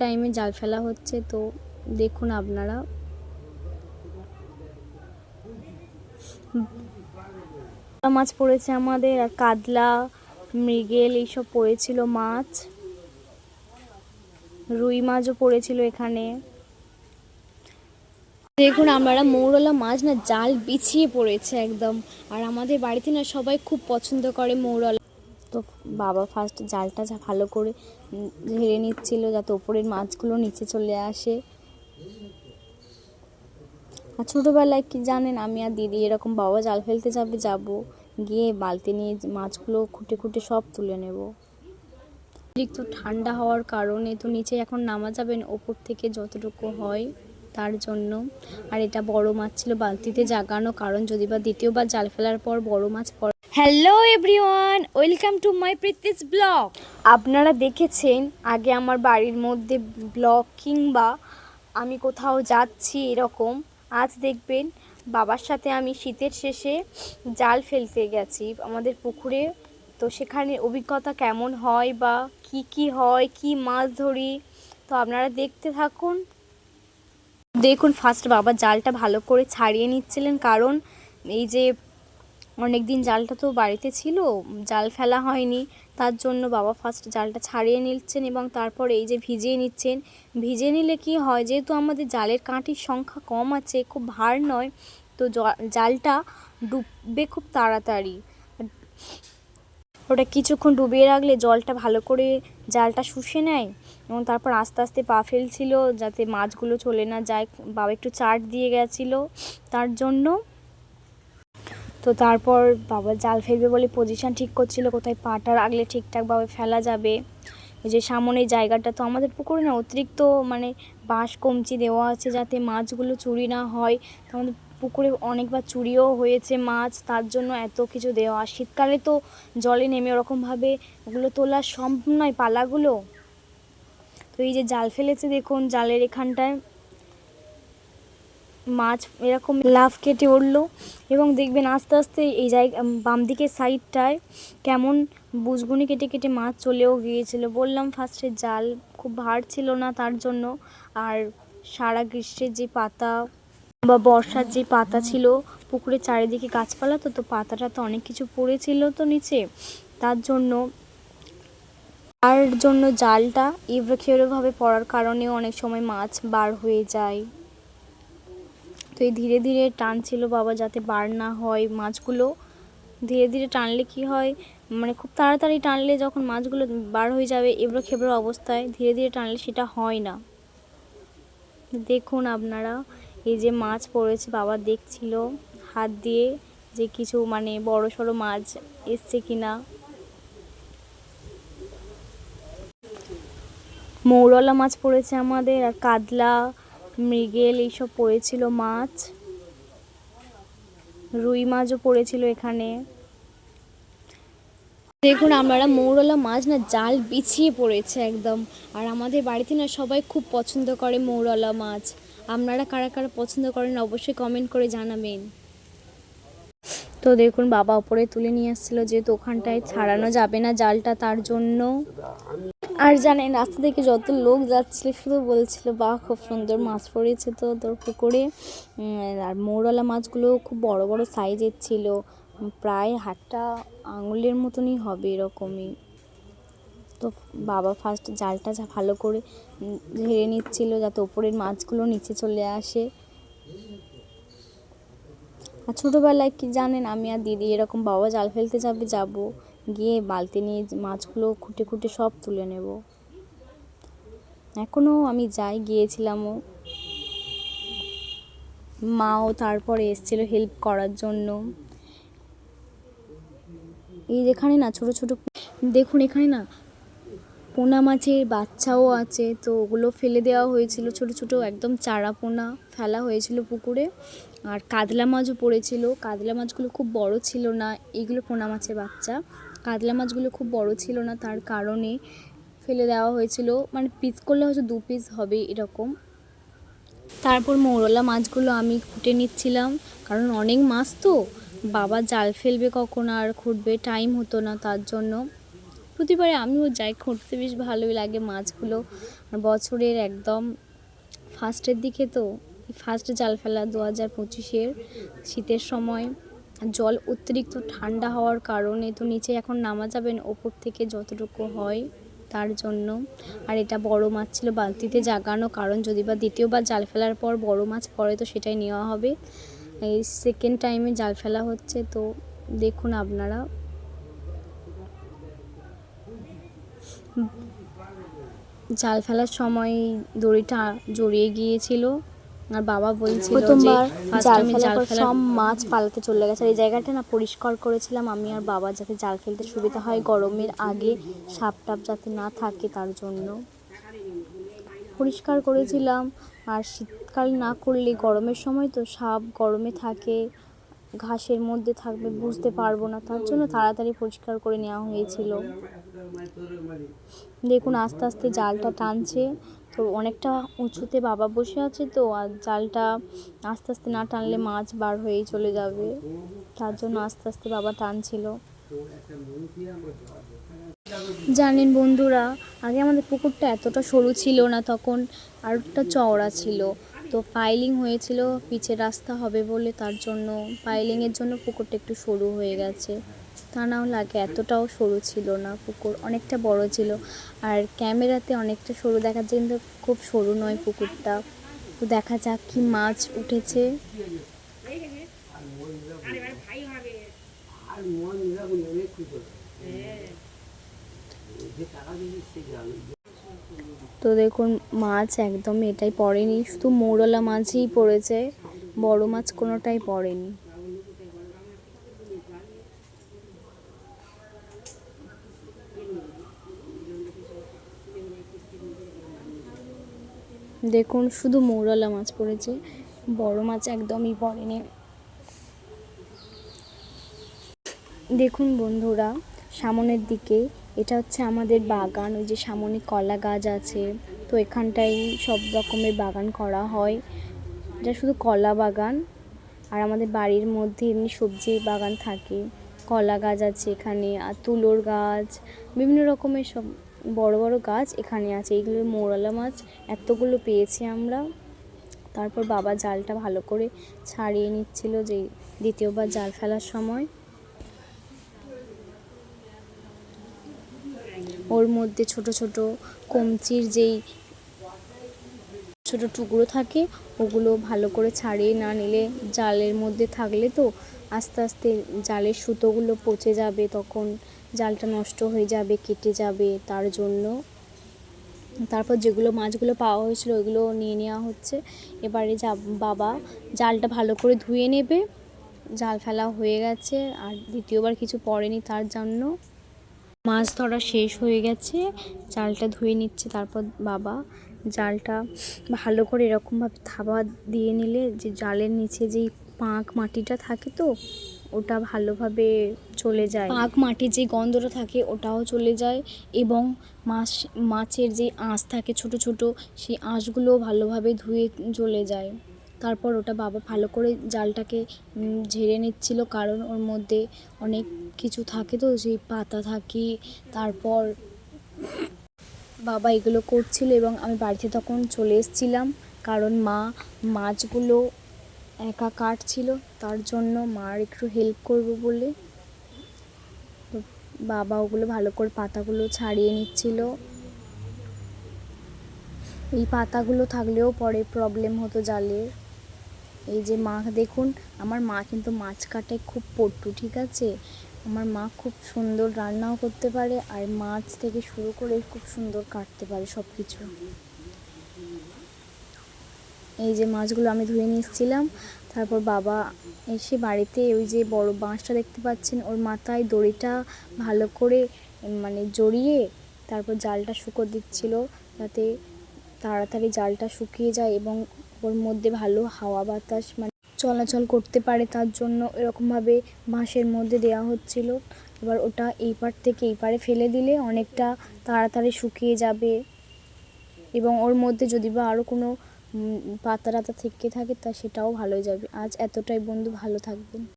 টাইমে জাল ফেলা হচ্ছে, তো দেখুন আপনারা। মাছ পড়েছে আমাদের, আর কাতলা, মৃগেল, এইসব পড়েছিল মাছ। রুই মাছও পড়েছিল এখানে। দেখুন আমরা মৌরলা মাছ না জাল বিছিয়ে পড়েছে একদম। আর আমাদের বাড়িতে না সবাই খুব পছন্দ করে মৌরলা তো বাবা ফার্স্ট জালটা ভালো করে ঝেড়ে নিচ্ছিল যাতে ওপরের মাছগুলো নিচে চলে আসে। আর ছোটোবেলায় কি জানেন, আমি আর দিদি এরকম বাবা জাল ফেলতে যাবে, যাব, গিয়ে বালতি নিয়ে মাছগুলো খুঁটে খুঁটে সব তুলে নেব। অতিরিক্ত ঠান্ডা হওয়ার কারণে তো নিচে এখন নামা যাবেন ওপর থেকে যতটুকু হয় তার জন্য। আর এটা বড় মাছ ছিল, বালতিতে জাগানো, কারণ যদি বা দ্বিতীয়বার জাল ফেলার পর বড় মাছ hello everyone welcome to my Preeti's blog আপনারা দেখেছেন আগে আমার বাড়ির মধ্যে ব্লগ কিংবা আমি কোথাও যাচ্ছি এরকম। আজ দেখবেন বাবার সাথে আমি শীতের শেষে জাল ফেলতে গেছি আমাদের পুকুরে। তো সেখানে অভিজ্ঞতা কেমন হয় বা কি কি হয়, কি মাছ ধরি, তো আপনারা দেখতে থাকুন। দেখুন ফার্স্ট বাবা জালটা ভালো করে ছাড়িয়ে নিচ্ছিলেন, কারণ এই যে অনেক দিন জালটা তো বাড়িতে ছিল, জাল ফেলা হয়নি। তার জন্য বাবা ফার্স্ট জালটা ছাড়িয়ে নিচ্ছেন এবং তারপর এই যে ভিজিয়ে নিচ্ছেন, ভিজিয়ে নিলে কি হয়? যেহেতু আমাদের জালের কাঁটির সংখ্যা কম আছে, খুব ভার নয়, তো জালটা ডুববে খুব তাড়াতাড়ি। ওটা কিছুক্ষণ ডুবিয়ে রাখলে জলটা ভালো করে জালটা শুষে নেয় এবং তারপর আস্তে আস্তে পা ফেলছিল যাতে মাছগুলো চলে না যায়। বাবা একটু চাট দিয়ে গেছিল তার জন্য। তো তারপর বাবা জাল ফেলবে বলে পজিশন ঠিক করছিল, কোথায় পাটা রাখলে ঠিকঠাকভাবে ফেলা যাবে। এই যে সামনের জায়গাটা তো আমাদের পুকুরে না, অতিরিক্ত মানে বাঁশ কমচি দেওয়া আছে যাতে মাছগুলো চুরি না হয়। তো আমাদের পুকুরে অনেকবার চুরিও হয়েছে মাছ, তার জন্য এত কিছু দেওয়া। শীতকালে তো জলে নেমে ওরকমভাবে ওগুলো তোলা সম্ভব নয় পালাগুলো। তো এই যে জাল ফেলেছে দেখুন, জালের এখানটায়। মাছ এরকম লাফ কেটে উঠল এবং দেখবেন আস্তে আস্তে এই জায়গা বাম দিকের সাইডটায় কেমন বুজগুনি কেটে কেটে মাছ চলেও গিয়েছিল। বললাম, ফার্স্টে জাল খুব ভার ছিল না তার জন্য। আর সারা গ্রীষ্মের যে পাতা বা বর্ষার যে পাতা ছিল, পুকুরের চারিদিকে গাছপালা তো তো পাতাটা তো অনেক কিছু পড়েছিল তো নিচে। তার জন্য তার জন্য জালটা খেয়েভাবে পড়ার কারণেও অনেক সময় মাছ বার হয়ে যায়। তো এই ধীরে ধীরে টানছিল বাবা যাতে বার না হয় মাছগুলো। ধীরে ধীরে টানলে কি হয়? মানে খুব তাড়াতাড়ি টানলে যখন মাছগুলো বার হয়ে যাবে এবড়ো খেবড়ো অবস্থায় ধীরে ধীরে টানলে সেটা হয় না। দেখুন আপনারা, এই যে মাছ পড়েছে বাবা দেখছিল, হাত দিয়ে যে কিছু মানে বড় সড়ো মাছ এসছে কিনা। মৌরলা মাছ পড়েছে আমাদের, আর কাতলা মৃগেল এইসব পড়েছিল, মাছ। রুই মাছও পড়েছিল এখানে। দেখুন, আমরা মৌরলা মাছ না জাল বিছিয়ে পড়েছে একদম। আর আমাদের বাড়িতে না সবাই খুব পছন্দ করে মৌরলা মাছ। আপনারা কারা কারা পছন্দ করেন অবশ্যই কমেন্ট করে জানাবেন। তো দেখুন, বাবা ওপরে তুলে নিয়ে আসছিল, যেহেতু ওখানটায় ছাড়ানো যাবে না জালটা তার জন্য। আর জানেন রাস্তা থেকে যত লোক যাচ্ছিল, শুধু বলছিল, বাহ, খুব সুন্দর মাছ পড়েছে তো তোর পুকুরে। আর মৌরলা মাছগুলো খুব বড় বড় সাইজের ছিল। প্রায় হাতটা আঙুলের মতনই হবে এরকমই। তো বাবা ফার্স্ট জালটা ভালো করে ঝেড়ে নিচ্ছিল, যাতে ওপরের মাছগুলো নিচে চলে আসে। আর ছোটোবেলায় কি জানেন, আমি আর দিদি এরকম, বাবা, জাল ফেলতে যাবে? যাব। গিয়ে বালতি নিয়ে মাছগুলো খুঁটে খুঁটে সব তুলে নেব। এখনও আমি যাই গিয়েছিলামও মাও তারপরে এসেছিল হেল্প করার জন্য। এই যেখানে না ছোট ছোট দেখুন এখানে না পোনা মাছের বাচ্চাও আছে, তো ওগুলো ফেলে দেওয়া হয়েছিল ছোট ছোট একদম চারা পোনা ফেলা হয়েছিল পুকুরে। আর কাতলা মাছও পড়েছিল। কাতলা মাছগুলো খুব বড় ছিল না, এগুলো পোনা মাছের বাচ্চা। কাতলা মাছগুলো খুব বড় ছিল না, তার কারণে ফেলে দেওয়া হয়েছিল। মানে পিস করলে হয়তো দু পিস হবে এরকম। তারপর মৌরলা মাছগুলো আমি খুঁটে নিচ্ছিলাম, কারণ অনেক মাছ তো। বাবা জাল ফেলবে কখন আর খুঁটবে টাইম হতো না তার জন্য। প্রতিবারে আমিও যাই খুঁটতে বেশ ভালোই লাগে মাছগুলো। বছরের একদম ফার্স্টের দিকে তো ফার্স্ট জাল ফেলা দু হাজার পঁচিশের শীতের সময় জল অতিরিক্ত ঠান্ডা হওয়ার কারণে তো নিচে এখন নামা যাবেন, ওপর থেকে যতটুকু হয় তার জন্য। আর এটা বড় মাছ ছিল, বালতিতে জাগানো, কারণ যদি বা দ্বিতীয়বার জাল ফেলার পর বড় মাছ পড়ে তো সেটাই নেওয়া হবে। এই সেকেন্ড টাইমে জাল ফেলা হচ্ছে, তো দেখুন আপনারা। জাল ফেলার সময় দড়িটা জড়িয়ে গিয়েছিল। আর বাবা বলছিল প্রথমবার জাল ফেলার পর সব মাছ পালাতে চলে গেছে। এই জায়গাটা না পরিষ্কার করেছিলাম আমি আর বাবা যাতে জাল ফেলতে সুবিধা হয়। গরমের আগে সাপ টাপ যাতে না থাকে তার জন্য পরিষ্কার করেছিলাম। আর শীতকাল না করলে গরমের সময় তো সাপ গরমে থাকে। ঘাসের মধ্যে থাকবে, বুঝতে পারব না। তার জন্য তাড়াতাড়ি পরিষ্কার করে নেওয়া হয়েছিল। দেখুন, আস্তে আস্তে জালটা টানছে। তো অনেকটা উঁচুতে বাবা বসে আছে তো, আর জালটা আস্তে আস্তে না টানলে মাছ বার হয়েই চলে যাবে। তার জন্য আস্তে আস্তে বাবা টানছিল। জানেন বন্ধুরা, আগে আমাদের পুকুরটা এতটা সরু ছিল না, তখন আরেকটা চওড়া ছিল। তো পাইলিং হয়েছিল পিচের রাস্তা হবে বলে তার জন্য পাইলিংয়ের জন্য পুকুরটা একটু সরু হয়ে গেছে। তা নাও লাগে এতটাও সরু ছিল না, পুকুর অনেকটা বড় ছিল। আর ক্যামেরাতে অনেকটা সরু দেখা যায়, কিন্তু খুব সরু নয় পুকুরটা। তো দেখা যাক কি মাছ উঠেছে। তো দেখুন, মাছ একদম এটাই পড়েনি। শুধু মৌরলা মাছই পড়েছে, বড় মাছ কোনোটাই পড়েনি। দেখুন, শুধু মৌরলা মাছ পড়েছে, বড় মাছ একদমই পড়েনি। দেখুন বন্ধুরা, সামনের দিকে এটা হচ্ছে আমাদের বাগান, ওই যে সামনে কলা গাছ আছে, তো এখানটায় সব রকমের বাগান করা হয়। এটা শুধু কলা বাগান, আর আমাদের বাড়ির মধ্যে এমনি সবজি বাগান থাকে। কলা গাছ আছে এখানে, আর তুলোর গাছ, বিভিন্ন রকমের সব বড় বড় গাছ এখানে আছে। এইগুলো মৌরলা মাছ, এতগুলো পেয়েছি আমরা। তারপর বাবা জালটা ভালো করে ছাড়িয়ে নিচ্ছিল যে দ্বিতীয়বার জাল ফেলার সময়। ওর মধ্যে ছোট ছোট কমচির যেই ছোট টুকরো থাকে, ওগুলো ভালো করে ছাড়িয়ে না নিলে জালের মধ্যে থাকলে তো আস্তে আস্তে জালের সুতোগুলো পচে যাবে, তখন জালটা নষ্ট হয়ে যাবে, কেটে যাবে তার জন্য। তারপর যেগুলো মাছগুলো পাওয়া হয়েছিল ওইগুলো নিয়ে নেওয়া হচ্ছে। এবারে যা বাবা জালটা ভালো করে ধুয়ে নেবে। জাল ফেলা হয়ে গেছে, আর দ্বিতীয়বার কিছু পড়েনি তার জন্য। মাছ ধরা শেষ হয়ে গেছে। জালটা ধুয়ে নিচ্ছে তারপর বাবা। জালটা ভালো করে এরকমভাবে থাবা দিয়ে নিলে যে জালের নিচে যেই পাঁক মাটিটা থাকে তো, ওটা ভালোভাবে চলে যায়। পাঁক মাটির যে গন্ধটা থাকে ওটাও চলে যায় এবং মাছ, মাছের যে আঁশ থাকে ছোট ছোট, সেই আঁশগুলোও ভালোভাবে ধুয়ে চলে যায়। তারপর ওটা বাবা ভালো করে জালটাকে ঝেড়ে নিচ্ছিল কারণ ওর মধ্যে অনেক কিছু থাকে তো, সেই পাতা থাকে, তারপর বাবা এগুলো করছিল এবং আমি বাড়িতে তখন চলে এসেছিলাম কারণ মা মাছগুলো একা কাটছিল, তার জন্য মার একটু হেল্প করব বলে। বাবা ওগুলো ভালো করে পাতাগুলো ছাড়িয়ে নিচ্ছিল। এই পাতাগুলো থাকলেও পরে প্রবলেম হতো জালের। এই যে মা, দেখুন, আমার মা কিন্তু মাছ কাটায় খুব পট্টু ঠিক আছে? আমার মা খুব সুন্দর রান্নাও করতে পারে আর মাছ থেকে শুরু করে খুব সুন্দর কাটতে পারে সব কিছু এই যে মাছগুলো আমি ধুয়ে নিয়ে এসেছিলাম তারপর বাবা এসে বাড়িতে ওই যে বড় বাঁশটা দেখতে পাচ্ছেন, ওর মাথায় দড়িটা ভালো করে মানে জড়িয়ে তারপর জালটা শুকো দিচ্ছিল, যাতে তাড়াতাড়ি জালটা শুকিয়ে যায় এবং ওর মধ্যে ভালো হাওয়া বাতাস মানে চলাচল করতে পারে তার জন্য। এরকমভাবে বাঁশের মধ্যে দেওয়া হচ্ছিল। এবার ওটা এই পার থেকে এই পারে ফেলে দিলে অনেকটা তাড়াতাড়ি শুকিয়ে যাবে। এবং ওর মধ্যে যদি বা আরও কোনো পাতা টাতা থেকে থাকে তা সেটাও ভালো যাবে। আজ এতটাই বন্ধু, ভালো থাকবেন।